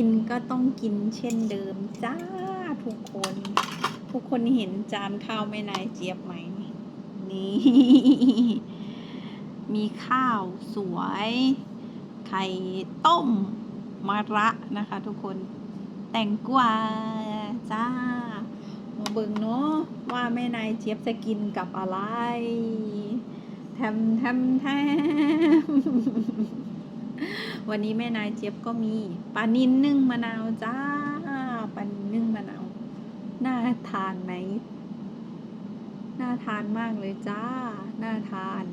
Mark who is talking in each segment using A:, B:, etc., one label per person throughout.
A: กินก็ต้องกินเช่นเดิมจ้าทุกคน ทุกคนเห็นจานข้าวแม่นายเจี๊ยบไหม นี่ มีข้าวสวย ไข่ต้มมะระนะคะ ทุกคนแตงกวาจ้ามาเบิ่งเนาะว่าแม่นายเจี๊ยบจะกินกับอะไรแทมแทมแทม วันนี้แม่นายเจี๊ยบก็มีปลานินนึ่งมะนาวจ้าปลานินนึ่งมะนาว น่าทานไหม น่าทานมากเลยจ้า น่าทาน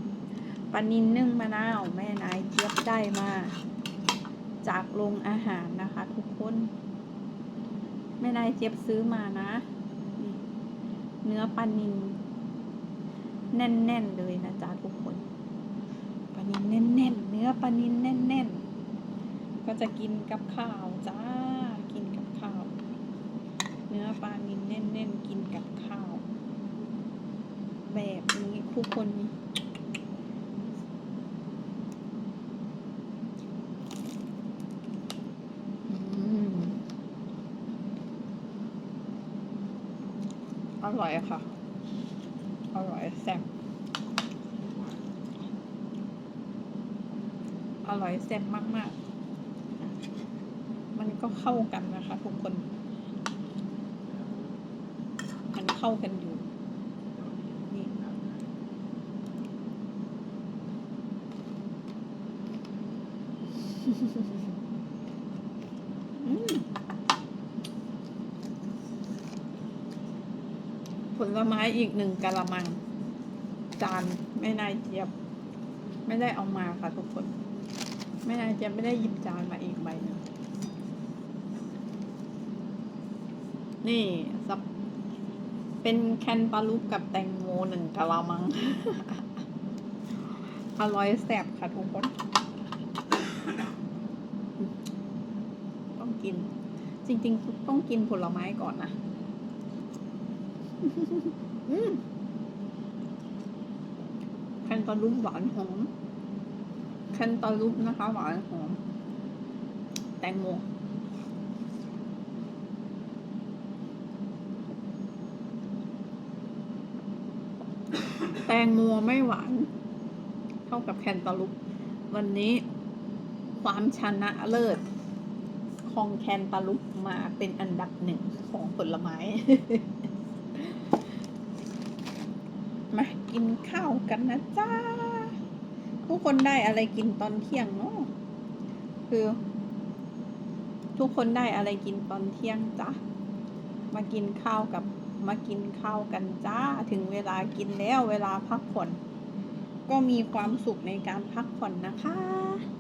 A: ปลานินนึ่งมะนาว แม่นายเจี๊ยบได้มา จากโรงอาหารนะคะ ทุกคน แม่นายเจี๊ยบซื้อมานะ เนื้อปลานินแน่นๆเลยนะจ๊ะทุกคนปลานินแน่นๆ เนื้อปลานินแน่นๆ ก็จะกินกับข้าวจ้า กินกับข้าว เนื้อปลานินแน่นๆ กินกับข้าว แบบนี้ทุกคนนี่อืมอร่อยอะค่ะ อร่อยแซ่บ อร่อยแซ่บมาก ๆ มันก็เข้ากันนะคะทุกคน มันเข้ากันอยู่นี่ผลไม้อีกหนึ่งกะละมัง จานแม่นายเจี๊ยบ ไม่ได้เอามาค่ะทุกคนแม่นายเจี๊ยบไม่ได้หยิบจานมาอีกใบหนึ่ง นี่สับเป็นแคนตาลูปกับแตงโมหนึ่งกะละมัง อร่อยแซ่บค่ะทุกคน ต้องกิน จริง ๆ ต้องกินผลไม้ก่อนนะแคนตาลูปหวานหอมแคนตาลูปนะคะ หวานหอม แตงโม แตงโมไม่หวานเท่ากับแคนตาลูป วันนี้ความชนะเลิศของแคนตาลูปมาเป็นอันดับหนึ่งของผลไม้ มากินข้าวกันนะจ้า ทุกคนได้อะไรกินตอนเที่ยงเนาะคือ ทุกคนได้อะไรกินตอนเที่ยงจ้ะมากินข้าวกับ มากินข้าวกันจ้า ถึงเวลากินแล้วเวลาพักผ่อน ก็มีความสุขในการพักผ่อนนะคะ